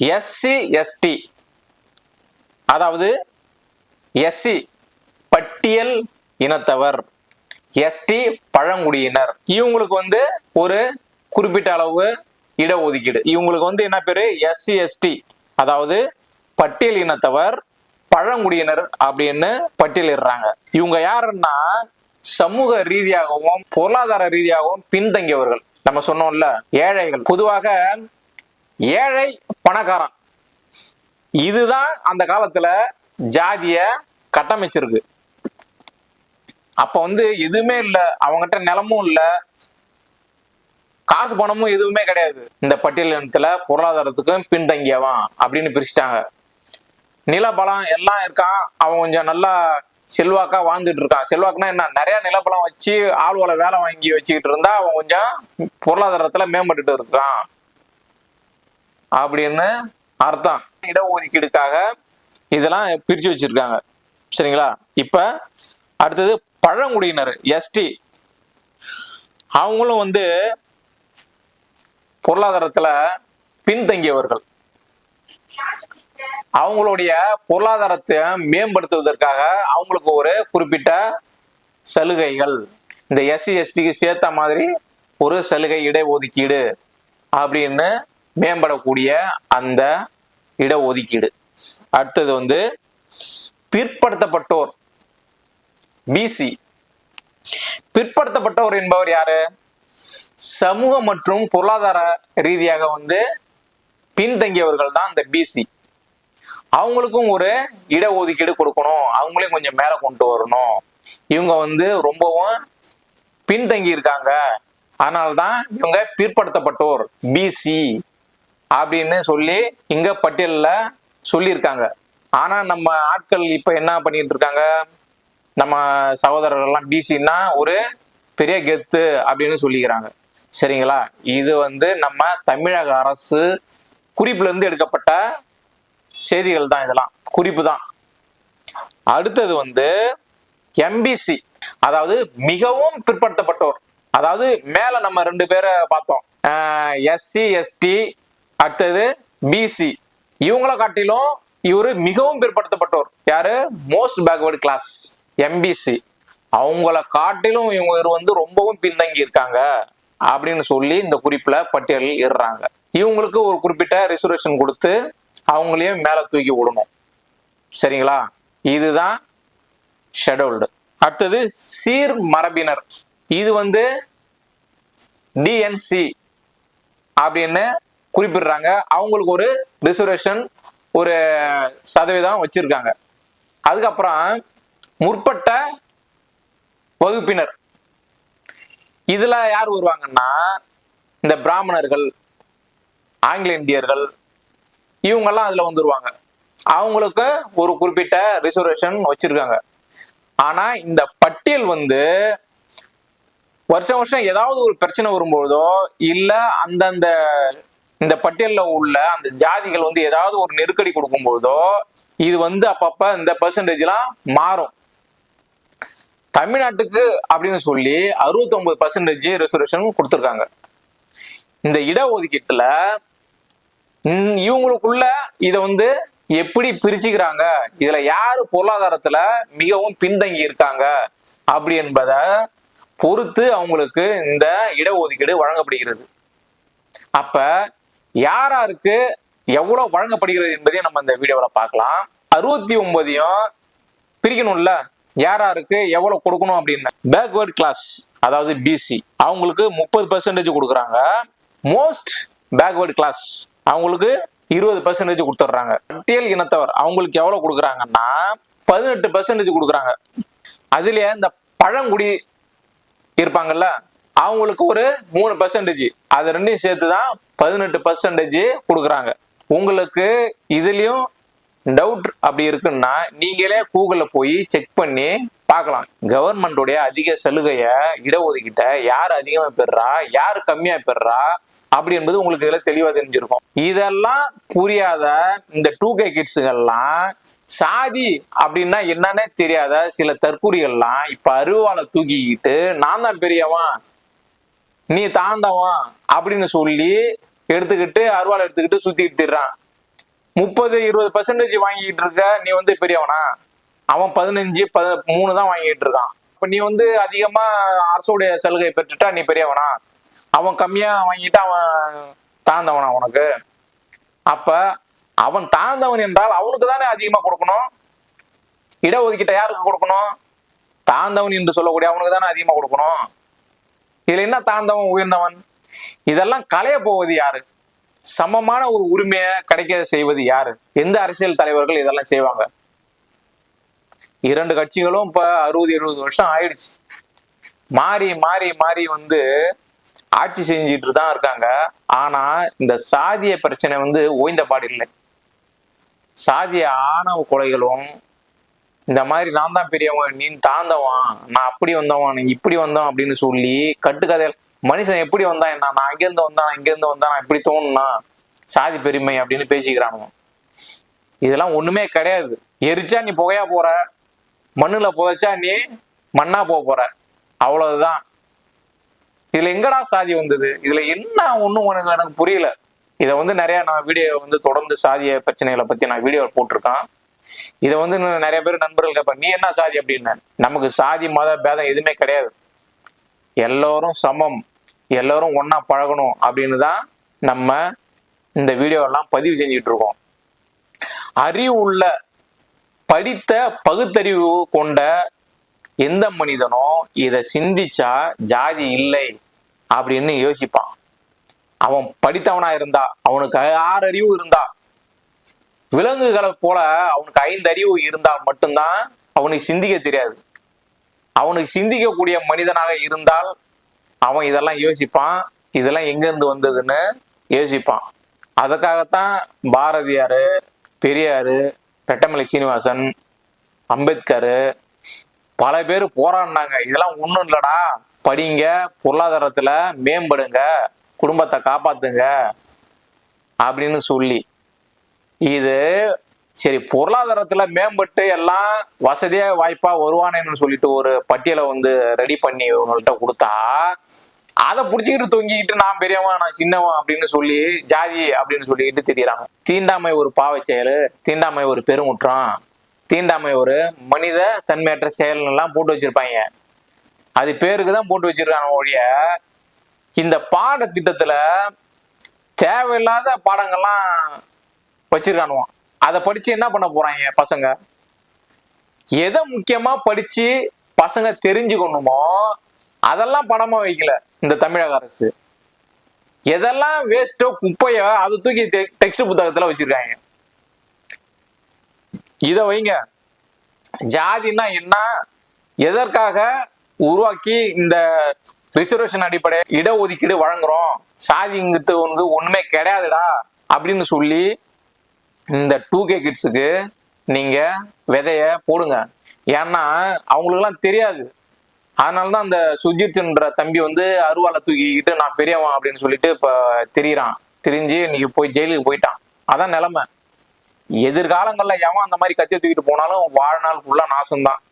SC ST அதாவது SC பட்டியல் இனத்தவர். எஸ்டி பழங்குடியினர். இவங்களுக்கு வந்து ஒரு குறிப்பிட்ட அளவு இடஒதுக்கீடு. இவங்களுக்கு வந்து என்ன பேரு? எஸ்சி எஸ்டி அதாவது பட்டியல் இனத்தவர் பழங்குடியினர் அப்படின்னு பட்டியலிடுறாங்க. இவங்க யாருன்னா சமூக ரீதியாகவும் பொருளாதார ரீதியாகவும் பின்தங்கியவர்கள். நம்ம சொன்னோம்ல ஏழைகள். பொதுவாக ஏழை பணக்காரன். இதுதான் அந்த காலத்துல ஜாதிய கட்டமைச்சிருக்கு. அப்ப வந்து எதுவுமே இல்லை. அவங்ககிட்ட நிலமும் இல்லை. காசு பணமும் எதுவுமே கிடையாது. இந்த பட்டியலினத்துல பொருளாதாரத்துக்கும் பின்தங்கியவன் அப்படின்னு பிரிச்சுட்டாங்க. நிலபலம் எல்லாம் இருக்கான் அவன் கொஞ்சம் நல்லா செல்வாக்கா வாழ்ந்துட்டு இருக்கான். செல்வாக்குனா என்ன? நிறைய நிலபலம் வச்சு ஆளுவலை வேலை வாங்கி வச்சுக்கிட்டு இருந்தா அவன் கொஞ்சம் பொருளாதாரத்துல மேம்பட்டுட்டு இருக்கான். அப்படின்னு அர்த்தம். இடஒதுக்கீடுக்காக இதெல்லாம் பிரிச்சு வச்சிருக்காங்க. சரிங்களா? இப்ப அடுத்தது பழங்குடியினர் எஸ்டி. அவங்களும் வந்து பொருளாதாரத்துல பின்தங்கியவர்கள். அவங்களுடைய பொருளாதாரத்தை மேம்படுத்துவதற்காக அவங்களுக்கு ஒரு குறிப்பிட்ட சலுகைகள். இந்த எஸ்சி எஸ்டிக்கு சேர்த்த மாதிரி ஒரு சலுகை இடஒதுக்கீடு அப்படின்னு மேம்படக்கூடிய அந்த இடஒதுக்கீடு. அடுத்தது வந்து பிற்படுத்தப்பட்டோர் பிசி பிற்படுத்தப்பட்டவர் என்பவர் யாரு? சமூக மற்றும் பொருளாதார ரீதியாக வந்து பின்தங்கியவர்கள் தான் இந்த பிசி அவங்களுக்கும் ஒரு இடஒதுக்கீடு கொடுக்கணும். அவங்களையும் கொஞ்சம் மேலே கொண்டு வரணும். இவங்க வந்து ரொம்பவும் பின்தங்கி இருக்காங்க அதனால்தான் இவங்க பிற்படுத்தப்பட்டோர் பிசி அப்படின்னு சொல்லி இங்க பட்டியலில் சொல்லியிருக்காங்க. ஆனா நம்ம ஆட்கள் இப்ப என்ன பண்ணிட்டு இருக்காங்க? நம்ம சகோதரர்கள்லாம் பிசின்னா ஒரு பெரிய கெத்து அப்படின்னு சொல்லிக்கிறாங்க. சரிங்களா? இது வந்து நம்ம தமிழக அரசு குறிப்புல இருந்து எடுக்கப்பட்ட செய்திகள் தான் இதெல்லாம். குறிப்பு தான். அடுத்தது வந்து எம்பிசி அதாவது மிகவும் பிற்படுத்தப்பட்டோர். அதாவது மேல நம்ம ரெண்டு பேரை பார்த்தோம். எஸ்சி எஸ்டி அடுத்தது பிசி இவங்கள காட்டிலும் இவரு மிகவும் பிற்படுத்தப்பட்டோர் யாரு? மோஸ்ட் பேக்வர்டு கிளாஸ் எம்பிசி அவங்கள காட்டிலும் இவங்க வந்து ரொம்பவும் பின்தங்கி இருக்காங்க அப்படின்னு சொல்லி இந்த குறிப்பில் பட்டியலில் இடுறாங்க. இவங்களுக்கு ஒரு குறிப்பிட்ட ரிசர்வேஷன் கொடுத்து அவங்களையும் மேலே தூக்கி விடணும். சரிங்களா? இதுதான் ஷெடியூல்டு அடுத்தது சீர் மரபினர். இது வந்து டிஎன்சி அப்படின்னு குறிப்பிடுறாங்க. அவங்களுக்கு ஒரு ரிசர்வேஷன் ஒரு சதவீதம் வச்சிருக்காங்க. அதுக்கப்புறம் முற்பட்ட வகுப்பினர். இதுல யார் வருவாங்கன்னா இந்த பிராமணர்கள் ஆங்கில இந்தியர்கள் இவங்கெல்லாம் அதுல வந்துருவாங்க. அவங்களுக்கு ஒரு குறிப்பிட்ட ரிசர்வேஷன் வச்சிருக்காங்க. ஆனா இந்த பட்டியல் வந்து வருஷம் வருஷம் ஏதாவது ஒரு பிரச்சனை வரும்பொழுதோ இல்ல அந்தந்த இந்த பட்டியல்ல உள்ள அந்த ஜாதிகள் வந்து ஏதாவது ஒரு நெருக்கடி கொடுக்கும்பொழுதோ இது வந்து அப்பப்ப இந்த பர்சன்டேஜ்லாம் மாறும். தமிழ்நாட்டுக்கு அப்படின்னு சொல்லி அறுபத்தொன்பது பர்சன்டேஜ் ரிசர்வேஷன் கொடுத்துருக்காங்க. இந்த இடஒதுக்கீட்டுல இவங்களுக்குள்ள இதை வந்து எப்படி பிரிச்சுக்கிறாங்க? இதுல யாரு பொருளாதாரத்துல மிகவும் பின்தங்கி இருக்காங்க? அப்படி என்பதை பொறுத்து அவங்களுக்கு இந்த இடஒதுக்கீடு வழங்கப்படுகிறது. அப்ப யார் யாருக்கு எவ்வளவு வழங்கப்படுகிறது என்பதையும் நம்ம இந்த வீடியோவில் பார்க்கலாம். அறுபத்தி ஒன்பதையும் பிரிக்கணும்ல? யார் யாருக்கு எவ்வளவு கொடுக்கணும் அப்படின்னு? பேக்வேர்ட் கிளாஸ் அதாவது பிசி அவங்களுக்கு முப்பது பர்சன்டேஜ் கொடுக்குறாங்க. மோஸ்ட் பேக்வேர்டு கிளாஸ் அவங்களுக்கு இருபது பர்சன்டேஜ் கொடுத்துட்றாங்க. பட்டியல் இனத்தவர் அவங்களுக்கு எவ்வளோ கொடுக்குறாங்கன்னா பதினெட்டு பர்சன்டேஜ் கொடுக்குறாங்க. அதுலேயே இந்த பழங்குடி இருப்பாங்கல்ல அவங்களுக்கு ஒரு மூணு பர்சன்டேஜ் அது ரெண்டையும் சேர்த்து தான் பதினெட்டு பர்சன்டேஜ் கொடுக்குறாங்க. உங்களுக்கு இதுலேயும் டவுட் அப்படி இருக்குன்னா நீங்களே கூகுளில் போய் செக் பண்ணி பார்க்கலாம். கவர்மெண்டோடைய அதிக சலுகையை இடஒதுக்கிட்ட யார் அதிகமாக பெறுறா யார் கம்மியாக பெறுறா அப்படி என்பது உங்களுக்கு இதில் தெளிவாக தெரிஞ்சிருக்கும். இதெல்லாம் புரியாத இந்த டூ கே கிட்ஸுகள்லாம் சாதி அப்படின்னா என்னன்னே தெரியாத சில தற்கூரிகள்லாம் இப்போ அருவாளை தூக்கிக்கிட்டு நான் தான் பெரியவன் நீ தாண்டவன் அப்படின்னு சொல்லி எடுத்துக்கிட்டு அருவாளை எடுத்துக்கிட்டு சுத்திட்டு எடுத்துடுறான் முப்பது இருபது பர்சன்டேஜ் வாங்கிட்டு இருக்க நீ வந்து பெரியவனா? அவன் பதினஞ்சு பத மூணு தான் வாங்கிட்டு இருக்கான். இப்ப நீ வந்து அதிகமா அரசுடைய சலுகை பெற்றுட்டா நீ பெரியவனா? அவன் கம்மியா வாங்கிட்டு அவன் தாழ்ந்தவனா உனக்கு? அப்ப அவன் தாழ்ந்தவன் என்றால் அவனுக்கு தானே அதிகமா கொடுக்கணும்? இடஒதுக்கீட்டை யாருக்கு கொடுக்கணும்? தாழ்ந்தவன் என்று சொல்லக்கூடிய அவனுக்கு தானே அதிகமா கொடுக்கணும்? இதுல என்ன தாழ்ந்தவன் உயர்ந்தவன்? இதெல்லாம் களைய போவது யாரு? சமமான ஒரு உரிமையை கிடைக்க செய்வது யாரு? எந்த அரசியல் தலைவர்கள் இதெல்லாம் செய்வாங்க? இரண்டு கட்சிகளும் இப்ப அறுபது எழுபது வருஷம் ஆயிடுச்சு. மாறி மாறி மாறி வந்து ஆட்சி செஞ்சிட்டு தான் இருக்காங்க. ஆனா இந்த சாதிய பிரச்சனை வந்து ஓய்ந்த பாடு இல்லை. சாதிய ஆணவ கொலைகளும் இந்த மாதிரி நான் தான் பெரியவன் நீ தாழ்ந்தவன் நான் அப்படி வந்தவன் இப்படி வந்தவன் அப்படின்னு சொல்லி கட்டுக்கதையில் மனுஷன் எப்படி வந்தான் என்ன? நான் அங்கேருந்து வந்தான் இங்கேருந்து வந்தான் நான் இப்படி தோணுனா சாதி பெருமை அப்படின்னு பேசிக்கிறானுங்க. இதெல்லாம் ஒண்ணுமே கிடையாது. எரிச்சா நீ புகையா போற மண்ணுல புதைச்சா நீ மண்ணா போக போற. அவ்வளவுதான். இதுல எங்கடா சாதி வந்தது? இதுல என்ன ஒண்ணும் உனக்கு எனக்கு புரியல. இதை வந்து நிறைய நான் வீடியோ வந்து தொடர்ந்து சாதிய பிரச்சனைகளை பத்தி நான் வீடியோ போட்டிருக்கேன். இதை வந்து நிறைய பேர் நண்பர்கள் கேட்பாங்க நீ என்ன சாதி? அப்படின்னா நமக்கு சாதி மத பேதம் எதுவுமே கிடையாது. எல்லோரும் சமம். எல்லோரும் ஒன்றா பழகணும் அப்படின்னு தான் நம்ம இந்த வீடியோ எல்லாம் பதிவு செஞ்சுட்டு இருக்கோம். அறிவு உள்ள படித்த பகுத்தறிவு கொண்ட எந்த மனிதனும் இதை சிந்திச்சா ஜாதி இல்லை அப்படின்னு யோசிப்பான். அவன் படித்தவனா இருந்தா அவனுக்கு ஆறு அறிவு இருந்தா விலங்குகளை போல அவனுக்கு ஐந்தறிவு இருந்தால் மட்டும்தான் அவனுக்கு சிந்திக்க தெரியாது. அவனுக்கு சிந்திக்கக்கூடிய மனிதனாக இருந்தால் அவன் இதெல்லாம் யோசிப்பான். இதெல்லாம் எங்கேருந்து வந்ததுன்னு யோசிப்பான். அதுக்காகத்தான் பாரதியார் பெரியார் ரெட்டமலை சீனிவாசன் அம்பேத்கர் பல பேர் போராடினாங்க. இதெல்லாம் ஒன்றும் இல்லடா. படிங்க பொருளாதாரத்தில் மேம்படுங்க குடும்பத்தை காப்பாத்துங்க அப்படின்னு சொல்லி. இது சரி பொருளாதாரத்துல மேம்பட்டு எல்லாம் வசதியா வாய்ப்பா வருவானேன்னு சொல்லிட்டு ஒரு பட்டியலை வந்து ரெடி பண்ணி உங்கள்கிட்ட கொடுத்தா அதை புடிச்சுக்கிட்டு தொங்கிக்கிட்டு நான் பெரியவன் நான் சின்னவன் அப்படின்னு சொல்லி ஜாதி அப்படின்னு சொல்லிக்கிட்டு திரியறாங்க. தீண்டாமை ஒரு பாவச் செயல் தீண்டாமை ஒரு பெருங்குற்றம் தீண்டாமை ஒரு மனித தன்மையற்ற செயல் எல்லாம் போட்டு வச்சிருப்பாங்க. அது பேருக்கு தான் போட்டு வச்சிருக்காங்க ஒழிய இந்த பாடத்திட்டத்துல தேவையில்லாத பாடங்கள்லாம் வச்சிருக்கானுவான் அதை படிச்சு என்ன பண்ண போறாங்க பசங்க? எதை முக்கியமா படிச்சு பசங்க தெரிஞ்சுக்கணுமோ அதெல்லாம் படமா வைக்கல இந்த தமிழக அரசு. எதெல்லாம் வேஸ்டோ குப்பையோ அதை தூக்கி டெக்ஸ்ட் புத்தகத்துல வச்சிருக்காங்க. இத வைங்க. ஜாதின்னா என்ன? எதற்காக உருவாக்கி இந்த ரிசர்வேஷன் அடிப்படை இடஒதுக்கீடு வழங்குறோம்? சாதிங்கிறது வந்து ஒண்ணுமே கிடையாதுடா அப்படின்னு சொல்லி இந்த டூ கே கிட்ஸுக்கு நீங்கள் விதைய போடுங்க. ஏன்னா அவங்களுக்குலாம் தெரியாது. அதனால தான் அந்த சுஜித்ன்ற தம்பி வந்து அருவாலை தூக்கிக்கிட்டு நான் பெரியவன் அப்படின்னு சொல்லிட்டு இப்போ தெரியிறான். திரிஞ்சு இன்னைக்கு போய் ஜெயிலுக்கு போயிட்டான். அதான் நிலமை. எதிர்காலங்களில் எவன் அந்த மாதிரி கத்தியை தூக்கிட்டு போனாலும் வாழ்நாள் ஃபுல்லாக நாசம்தான்.